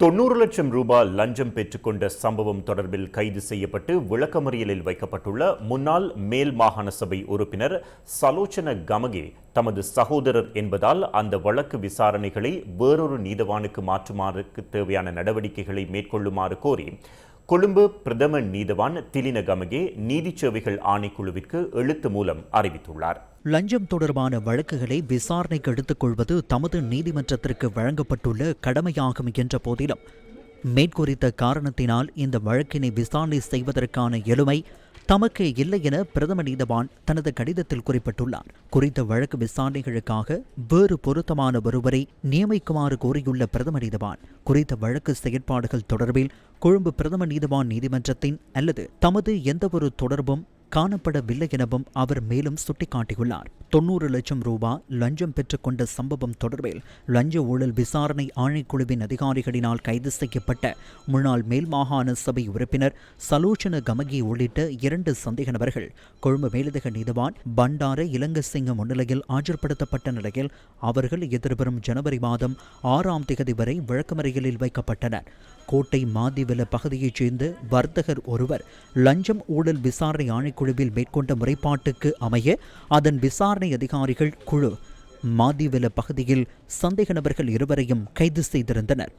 தொண்ணூறு லட்சம் ரூபாய் லஞ்சம் பெற்றுக்கொண்ட சம்பவம் தொடர்பில் கைது செய்யப்பட்டு விளக்கமறியலில் வைக்கப்பட்டுள்ள முன்னாள் மேல் மாகாண சபை உறுப்பினர் சலோச்சன கமகே தமது சகோதரர் என்பதால் அந்த வழக்கு விசாரணைகளை வேறொரு நீதவானுக்கு மாற்றுமாறுக்கு தேவையான நடவடிக்கைகளை மேற்கொள்ளுமாறு கோரி கொழும்பு பிரதம நீதவான் திலின கமகே சேவைகள் ஆணைக்குழுவிற்கு எழுத்து மூலம் அறிவித்துள்ளார். லஞ்சம் தொடர்பான வழக்குகளை விசாரணைக்கு எடுத்துக்கொள்வது தமது நீதிமன்றத்திற்கு வழங்கப்பட்டுள்ள கடமையாகும் என்ற போதிலும் மேற்குறித்த காரணத்தினால் இந்த வழக்கினை விசாரணை செய்வதற்கான எளுமை தமக்கு இல்லை என பிரதம நீதவான் தனது கடிதத்தில் குறிப்பிட்டுள்ளார். குறித்த வழக்கு விசாரணைகளுக்காக வேறு பொருத்தமான ஒருவரை நியமிக்குமாறு கோரியுள்ள பிரதம நீதவான் குறித்த வழக்கு செயற்பாடுகள் தொடர்பில் கொழும்பு பிரதம நீதவான் நீதிமன்றத்தின் அல்லது தமது எந்தவொரு தொடர்பும் காணப்படவில்லை எனவும் அவர் மேலும் சுட்டிக்காட்டியுள்ளார். தொன்னூறு லட்சம் ரூபாய் லஞ்சம் பெற்றுக்கொண்ட சம்பவம் தொடர்பில் லஞ்ச ஊழல் விசாரணை ஆணைக்குழுவின் அதிகாரிகளினால் கைது செய்யப்பட்ட முன்னாள் மேல் மாகாண சபை உறுப்பினர் சலோச்சன கமகி உள்ளிட்ட இரண்டு சந்தேக நபர்கள் கொழும்பு மேலதிக நீதவான் பண்டார இலங்கசிங்க முன்னிலையில் ஆஜர்படுத்தப்பட்ட நிலையில் அவர்கள் எதிர்வரும் ஜனவரி மாதம் ஆறாம் திகதி வரை விளக்கமறியலில் வைக்கப்பட்டனர். கோட்டை மாதிவில பகுதியைச் சேர்ந்த வர்த்தகர் ஒருவர் லஞ்சம் ஊழல் விசாரணை ஆணைக்குழுவில் மேற்கொண்ட முறைப்பாட்டுக்கு அமைய அதன் விசாரணை அதிகாரிகள் குழு. மாதிவெல பகுதியில் சந்தேக நபர்கள் இருவரையும் கைது செய்திருந்தனர்.